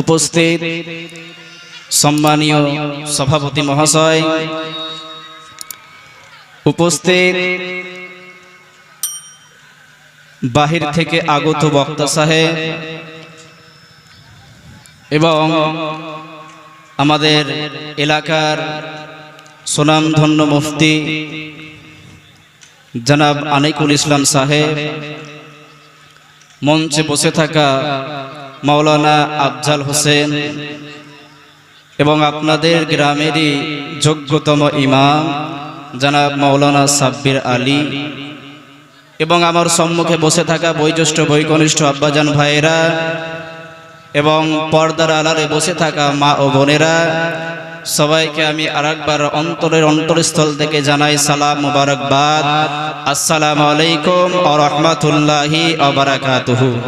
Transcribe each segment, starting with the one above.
উপস্থিত সম্মানীয় সভাপতি মহাশয়, উপস্থিত বাহির থেকে আগত বক্তা সাহেব এবং আমাদের এলাকার সুনামধন্য মুফতি জনাব আনিকুল ইসলাম সাহেব, মঞ্চে বসে থাকা মাওলানা আফজাল হোসেন এবং আপনাদের গ্রামেরই যোগ্যতম ইমাম, জানাব মাওলানা সাব্বির আলী এবং আমার সম্মুখে বসে থাকা বয়োজ্যেষ্ঠ বৈকনিষ্ঠ আব্বাজান ভাইয়েরা এবং পর্দার আলারে বসে থাকা মা ও বোনেরা সবাইকে আমি আরেকবার অন্তরের অন্তরস্থল থেকে জানাই সালাম মুবারকবাদ। আসসালামু আলাইকুম রহমতুল্লাহি ওয়া রাহমাতুল্লাহ।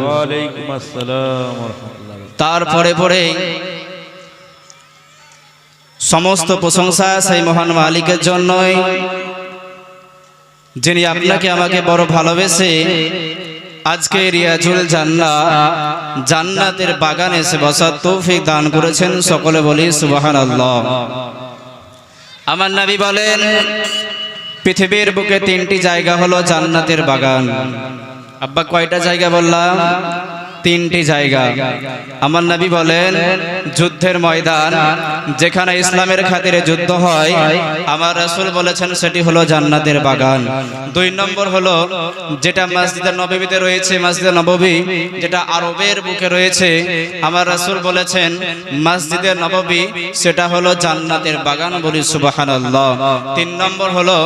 তারপরে পরে সমস্ত প্রশংসা সেই মহান মালিকের জন্যই যিনি আপনাকে আমাকে বড় ভালোবেসে আজকে রিয়াজুল জান্না জান্নাতের বাগানে এসে বসার তৌফিক দান করেছেন সকলে বলি সুবাহান আল্লাহ আমার নবী বলেন, পৃথিবীর বুকে তিনটি জায়গা হলো জান্নাতের বাগান। আব্বা কয়টা জায়গা বললাম? তিনটি জায়গা। আমার নবী বলেন, যুদ্ধের ময়দান, যেখানে ইসলামের খাতিরে যুদ্ধ হয়, আমার রাসূল বলেছেন সেটি হলো জান্নাতের বাগান। দুই নম্বর হলো, যেটা মসজিদের নববীতে রয়েছে, মসজিদে নববী, যেটা আরবের বুকে রয়েছে, আমার রাসূল বলেছেন, মসজিদে নববী সেটা হলো জান্নাতের বাগান বলি সুবহানাল্লাহ। তিন নম্বর হলো,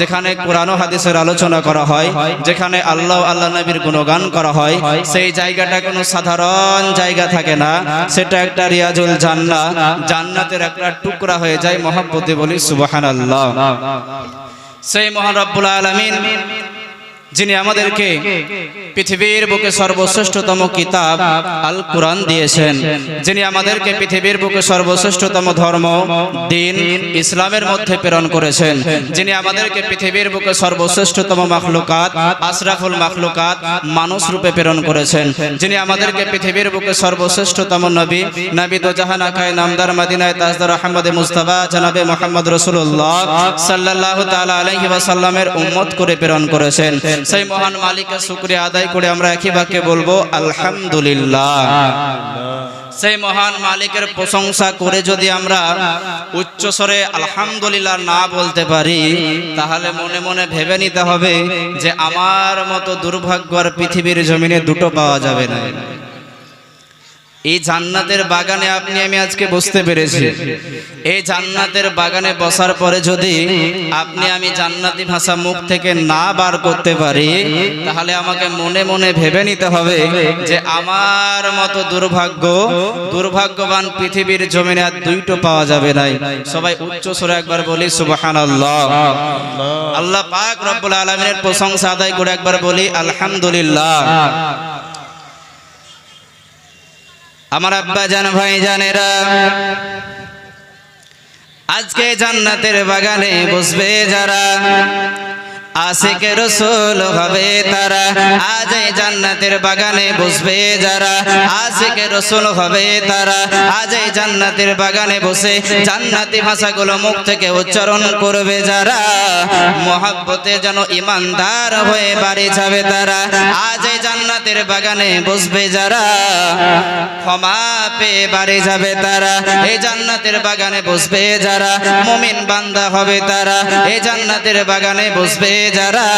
যেখানে কোরআন হাদিসের আলোচনা করা হয়, যেখানে আল্লাহ আল্লাহ নবীর গুণগান করা হয়, সেই জায়গাটা কোনো সাধারণ জায়গা থাকে না, সেটা একটা রিয়াজুল জান্না জান্নাতের একটা টুকরা হয়ে যায় মহাব্বতে বলি সুবহানাল্লাহ। সেই মহান রব্বুল আলামিন যিনি আমাদেরকে পৃথিবীর বুকে সর্বশ্রেষ্ঠতম কিতাব আল কোরআন দিয়েছেন। যিনি আমাদেরকে পৃথিবীর বুকে সর্বশ্রেষ্ঠতম ধর্ম, দিন, ইসলামের মধ্যে প্রেরণ করেছেন। যিনি আমাদেরকে পৃথিবীর বুকে সর্বশ্রেষ্ঠতম মাখলুকাত, আশরাফুল মাখলুকাত, মানুষ রূপে প্রেরণ করেছেন। যিনি আমাদেরকে পৃথিবীর বুকে সর্বশ্রেষ্ঠতম নবী নবী তো জাহান আকায় নামদার মাদিনায় তাজদার আহমদে মুস্তাফা, জনাবে মোহাম্মদ রসুল্লাহ সাল্লাল্লাহু তালা আলাইহি ওয়াসাল্লামের উম্মত করে প্রেরণ করেছেন। সেই মহান মালিকের শুক্রিয়া আদায় করে আমরা একই বাক্যে বলব, আলহামদুলিল্লাহ। সেই মহান মালিকের প্রশংসা করে যদি আমরা উচ্চস্বরে আলহামদুলিল্লাহ না বলতে পারি, তাহলে মনে মনে ভেবে নিতে হবে যে আমার মতো দুর্ভাগ্য আর পৃথিবীর জমিনে দুটো পাওয়া যাবে না। এই জান্নাতের বাগানে আপনি, আমি আজকে বসতে পেরেছি। এই জান্নাতের বাগানে বসার পরে যদি আপনি, আমি জান্নাতি ভাষা মুখ থেকে না বার করতে পারি, তাহলে আমাকে মনে মনে ভেবে নিতে হবে যে আমার মতো দুর্ভাগ্য, দুর্ভাগ্যবান পৃথিবীর জমিনে আর দুইটো পাওয়া যাবে নাই। সবাই উচ্চ সুরে একবার বলি, সুবহানাল্লাহ। আল্লাহ পাক রব্বুল আলামিনের প্রশংসা আদায় করে একবার বলি, আলহামদুলিল্লাহ। আমার আব্বা জান ভাই জানেরা আজকে জান্নাতের বাগানে বসবে যারা। আশেকে রসুল হবে তারা। আজ এই জান্নাতের বাগানে বসবে যারা। আশেকে রসুল হবে তারা। আজ এই জান্নাতের বাগানে বসে জান্নাতি ভাষাগুলো মুখ থেকে উচ্চারণ করবে যারা। মহাব্বতে যেন ইমানদার হয়ে বাড়ি যাবে তারা। আজ এই জান্নাতের বাগানে বসবে যারা। ক্ষমা পেয়ে বাড়ি যাবে তারা। এই জান্নাতের বাগানে বসবে যারা। মুমিন বান্দা হবে তারা। এই জান্নাতের বাগানে বসবে যারা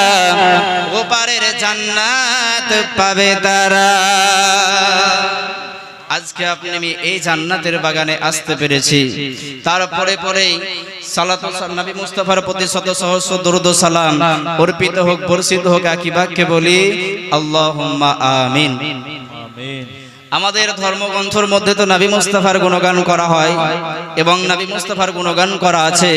ওপারের জান্নাত পাবে তারা। আজকে আপনি আমি এই জান্নাতের বাগানে আসতে পেরেছি। তারপরে পরেই সালাত নবী মুস্তাফার প্রতি শত সহস্র দরুদ সালাম, অর্পিত হোক, বর্ষিত হোক একই বাক্যে বলি, আল্লাহুম্মা আমিন। আমাদের ধর্মগ্রন্থর মধ্যে তো নবী মুস্তাফার গুণগান করা হয় এবং নবী মুস্তাফার গুণগান করা আছে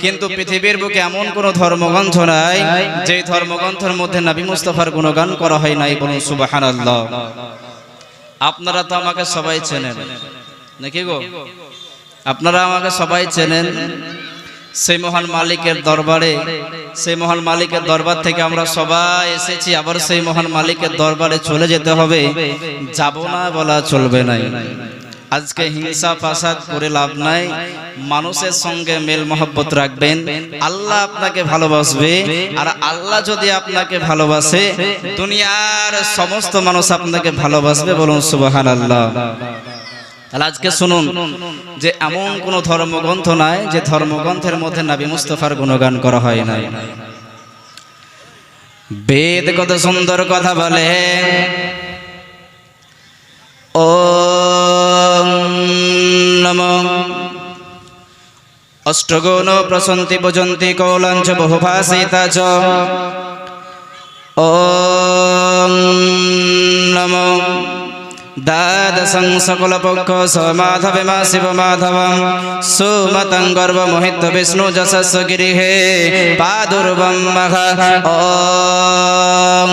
কিন্তু পৃথিবীর বুকে এমন কোন ধর্মগ্রন্থ নাই যে ধর্মগ্রন্থের মধ্যে নবী মুস্তাফার গুণগান করা হয় নাই বলুন সুবহানাল্লাহ। আপনারা তো আমাকে সবাই চেনেন। নাকি গো? আপনারা আমাকে সবাই চেনেন? সেই মহান মালিকের দরবারে সেই মহান মালিকের দরবার থেকে আমরা সবাই এসেছি। আবার সেই মহান মালিকের দরবারে চলে যেতে হবে। যাব না বলা চলবে না আজকে হিংসা ফাসাদ করে লাভ নাই। মানুষের সঙ্গে মেল মহব্বত রাখবেন। আল্লাহ আপনাকে ভালোবাসবে। আর আল্লাহ যদি আপনাকে ভালোবাসে, দুনিয়ার সমস্ত মানুষ আপনাকে ভালোবাসবে বলুন সুবাহান আল্লাহ তাহলে আজকে শুনুন যে এমন কোন ধর্মগ্রন্থ নাই যে ধর্মগ্রন্থের মধ্যে নাবি মুস্তফার গুণগান করা হয় নাই। বেদ কত সুন্দর কথা বলে। ও নম। অষ্টগুণ প্রসন্তি ভজন্তি কৌলাঞ্চ বহুভাষিতা চ। ও দ্বাদশং সকল পক্ষ স মাধবে মা শিব মাধবম সুমতং গর্ব মোহিত বিষ্ণু যশস্ব গিরিহে পাদুর্বম ওম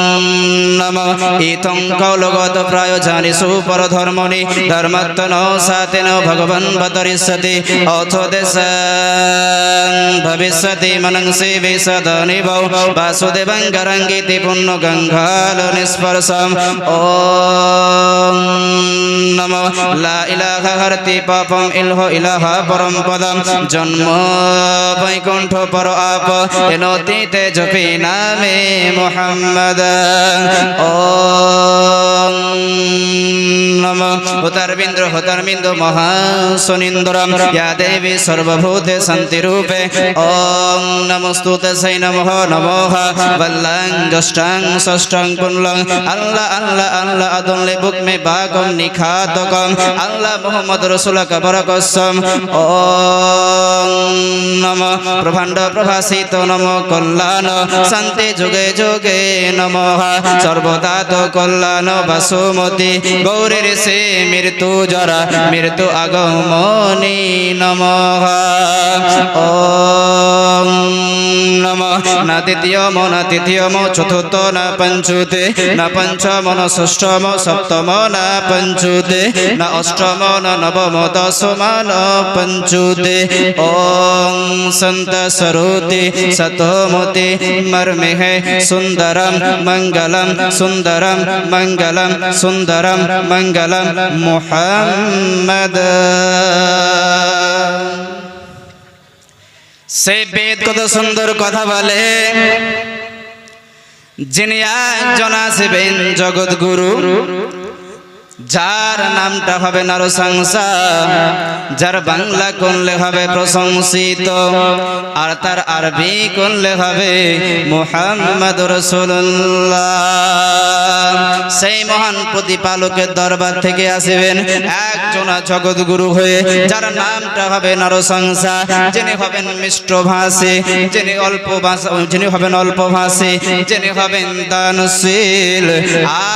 নম ইতং কৌলগত প্রায় জানি সুপর ধর্মনি ধর্মত্তন সাতেন ভগবন বতরিষ্যতি অথ দেশ সদনি বৌ বাসুদেবং গরঙ্গিতি পুণ্য গঙ্গাল নিস্পর্শম ওম নম লা ইলাহা হরতি পাপম ইলহ ইলাহা পরম পদম জন্ম বৈকুণ্ঠ পর আপ এনতি তে জপি নামে মোহাম্মদ ওম নম। হুতারবিন্দ্র হুতারবিন্দ মহাসুনিন্দরম। ইয়া দেবী সর্বভূতে সন্তি রূপে। ওম নমস্তুতে সৈ নমঃ নমঃ। বল্লং জষ্টাং ষষ্ঠং পুনলং আল্লাহ আল্লাহ আল্লাহ আদলে বুক মে বাগম নিখাতকম। আল্লাহ মোহাম্মদ রসুলক বরকসম ওম নম। প্রভাণ্ড প্রভাসিত নম কল্যাণ। শান্তি যুগে যুগে নম। সর্বদা তো কল্যাণ বাসুমতি। গৌরীর সে মৃত্যু জরা মৃত্যু আগমনি নম ওম নম না তৃতীয়ম না তৃতীয়ম চতুর্থ না পঞ্চুতে না পঞ্চম না ষষ্ঠম সপ্তম না পঞ্চুতে না অষ্টম না নবম দশম না পঞ্চুতে ওম সন্ত সরোতি সতোমতি মর্মে হে সুন্দরম মঙ্গলম সুন্দরম মঙ্গলম সুন্দরম মঙ্গলম মোহাম্মদ। সে বেদ কত সুন্দর কথা বলে। যিনি আজ আসবেন জগৎ গুরু যার নামটা হবে নরসংসা যার বাংলা করলে হবে প্রশংসিত, আর তার আরবি করলে হবে মোহাম্মদ রসুল্লাহ সেই মহান প্রতিপালকের দরবার থেকে আসবেন একজন জগৎগুরু হয়ে, যার নামটা হবে নরসংসা যিনি হবেন মিষ্ট ভাষে, যিনি অল্প ভাষা, যিনি হবেন অল্প ভাষে, যিনি হবেন দানশীল,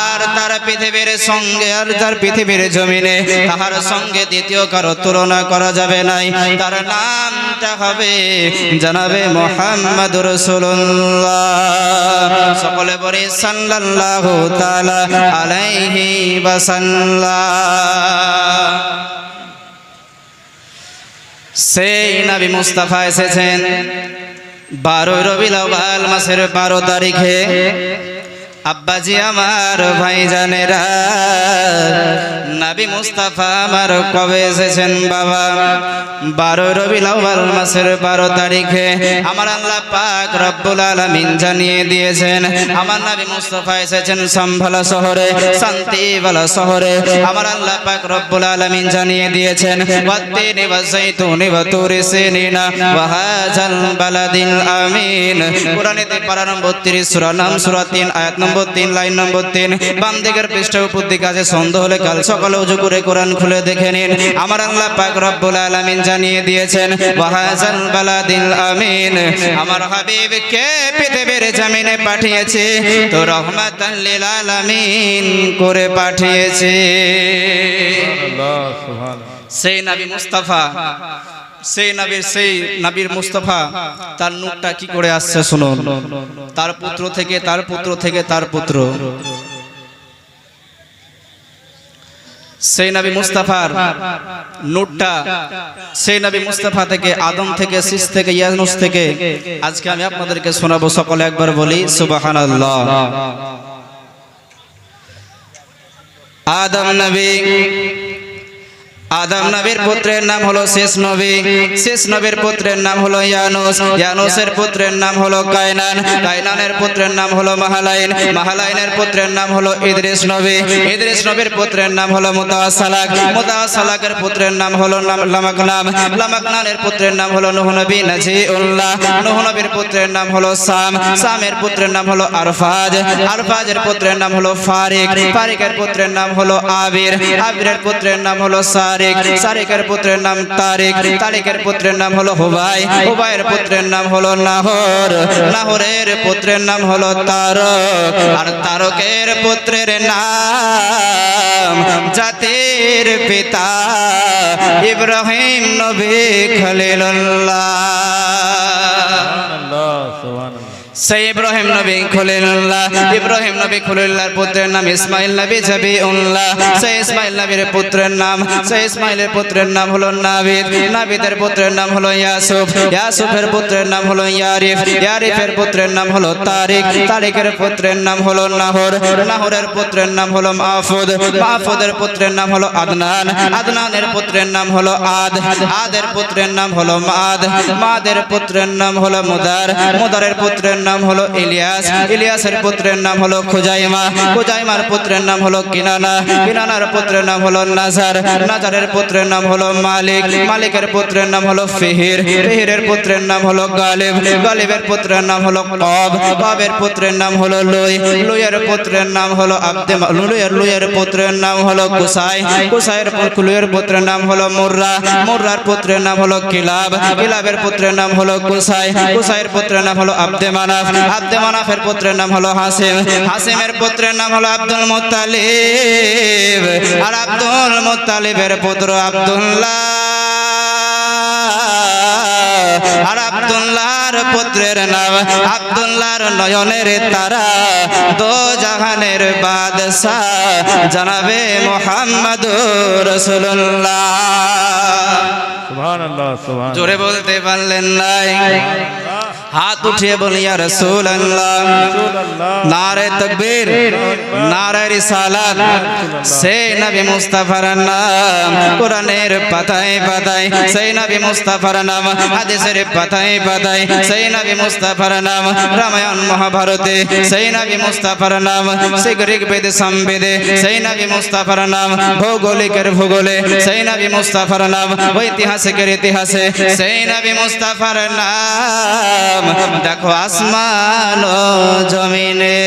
আর তার পৃথিবীর সঙ্গে আর তার পৃথিবীর জমিনে তাহার সঙ্গে দ্বিতীয় কারও তুলনা করা যাবে নাই। তার নামটা হবে জানাবে মোহাম্মদ রসুল্লাহ সকলে বলে সাল্লাল্লাহু তাআলা আলাইহি ওয়াসাল্লাম। সেই নবী মুস্তাফা এসেছেন বারোই আউয়াল মাসের বারো তারিখে। আব্বাজি আমার ভাই জানেরা নাবি মুস্তাফা আমার কবে এসেছেন বাবা? বারো রবিউল আউয়াল মাসের বারো তারিখে আমার আল্লাহ পাক রব্বুল আলামিন জানিয়ে দিয়েছেন, আমার নাবি মুস্তাফা এসেছেন সম্ভালা শহরে শান্তিবালা শহরে। আমার আল্লাহ পাক রব্বুল আলামিন জানিয়ে দিয়েছেন আমিন। কোরআনেতে পারা নম্বর 30 সূরা নাম, সূরা 3 আয়াত 3 লাইন নম্বর তিন। বাম দিকের পৃষ্ঠা উপর দিকে আছে সন্দেহ হলে কাল সকালে উজু করে কোরআন খুলে দেখে নিন। আমার আল্লাহ পাক রব্বুল আলামিন জানিয়ে দিয়েছেন ওয়া হাযাল বালাদিল আমিন। আমার হাবিব কে পৃথিবীর জমিনে পাঠিয়েছে? তো রহমাতাল লিল আলামিন করে পাঠিয়েছে। আল্লাহ সুবহান সেই নবী মুস্তাফা সেই নবীর সেই নবীর মুস্তফা, তার নূরটা কি করে আসছে শুনুন। তার পুত্র থেকে, তার পুত্র থেকে তার পুত্র। সেই নবী মুস্তাফার নূরটা, সেই নবী মুস্তাফা থেকে, আদম থেকে শীষ থেকে, ইয়ানুস থেকে, আজকে আমি আপনাদেরকে শোনাবো, সকলে একবার বলি, সুবহানাল্লাহ। আদম নবী আদম নবীর পুত্রের নাম হলো শেষ নবী শেষ নবীর পুত্রের নাম হলো ইয়ানুস ইয়ানুসের পুত্রের নাম হলো কায়নান কায়নানের পুত্রের নাম হলো মাহালাইন মাহালাইনের পুত্রের নাম হলো ইদ্রিস নবী ইদ্রিস নবীর পুত্রের নাম হলো মুতাসালাক মুতাসালাকের পুত্রের নাম হলো লামাকনাম লামাকনানের পুত্রের নাম হলো নুহ নবী নাজিউল্লাহ নুহ নবীর পুত্রের নাম হলো সাম সামের পুত্রের নাম হলো আরফাজ আরফাজের পুত্রের নাম হলো ফারিক ফারিকের পুত্রের নাম হলো আবির আবিরের পুত্রের নাম হলো সারিক তারেকের পুত্রের নাম তারেক তারেকের পুত্রের নাম হলো হুবাই হুবাইয়ের পুত্রের নাম হলো নাহর নাহরের পুত্রের নাম হলো তারক। আর তারকের পুত্রের নাম জাতির পিতা ইব্রাহিম নবী খলিলুল্লাহ। সেই ইব্রাহিম নবী খলিলুল্লাহ ইব্রাহিম নবী খলিলুল্লাহর পুত্রের নাম ইসমাইল নবী জাবিউল্লাহ সেই ইসমাইল নবীর পুত্রের নাম সেই ইসমাইলের পুত্রের নাম হলো নাবিদ নাবিদের পুত্রের নাম হলো ইয়াসুফ ইয়াসুফের পুত্রের নাম হলো ইয়ারিফ ইয়ারিফের পুত্রের নাম হলো তারিক তারিকের পুত্রের নাম হলো নাহর নাহরের পুত্রের নাম হলো মাহফুদ মাহফুদের পুত্রের নাম হলো আদনান আদনানের পুত্রের নাম হলো আদ আদের পুত্রের নাম হলো মাদ মাদের পুত্রের নাম হলো মুদার মুদারের পুত্রের নাম হলো ইলিয়াস ইলিয়াসের পুত্রের নাম হলো খুজাইমা খুজাইমার পুত্রের নাম হলো কিনানা কিনানার পুত্রের নাম হলো নাজার নাজারের পুত্রের নাম হলো মালিক মালিকের পুত্রের নাম হলো ফিহির ফিহিরের পুত্রের নাম হলো গালিব গালিবের পুত্রের নাম হলো কব কবের পুত্রের নাম হলো লুই লুইয়ের পুত্রের নাম হলো আব্দে লুইয়ের লুইয়ের পুত্রের নাম হলো কুসাই কুসাইয়ের লুইয়ের পুত্রের নাম হলো মুর্রা মুর্রার পুত্রের নাম হলো কিলাব কিলাবের পুত্রের নাম হলো কুসাই কুসাইয়ের পুত্রের নাম হলো আব্দে মানাফ আব্দে মানাফের পুত্রের নাম হলো হাসিম। হাসিমের পুত্রের নাম হলো আব্দুল মুত্তালিব। আর আব্দুল মুত্তালিবের পুত্র আব্দুল্লাহ। আর আব্দুল্লাহর পুত্রের নাম আব্দুল্লাহর নয়নের তারা। দো জাহানের বাদশাহ জানাবে মোহাম্মদুর রসুল্লাহ জোরে বলতে পারলেন নাই। হাত উঠিয়ে রসুল আল্লাহ রাসূলুল্লাহ। নারে তকবীর, নারে রিসালাত। সেই নবী মুস্তাফার নাম, কোরআনের পাতায় পাতায়। সেই নবী মুস্তাফার নাম, হাদিসের পাতায় পাতায়। সেই নবী মুস্তাফার নাম, রামায়ণ মহাভারতে। সেই নবী মুস্তাফার নাম, শিখ ঋগ্বেদ সামবেদে। সেই নবী মুস্তাফার নাম, ভৌগোলিকের ভূগোলে। সেই নবী মুস্তাফার নাম, ঐতিহাসিকের ইতিহাসে। সেই নবী মুস্তাফার নাম দেখো আসমান জমিনে।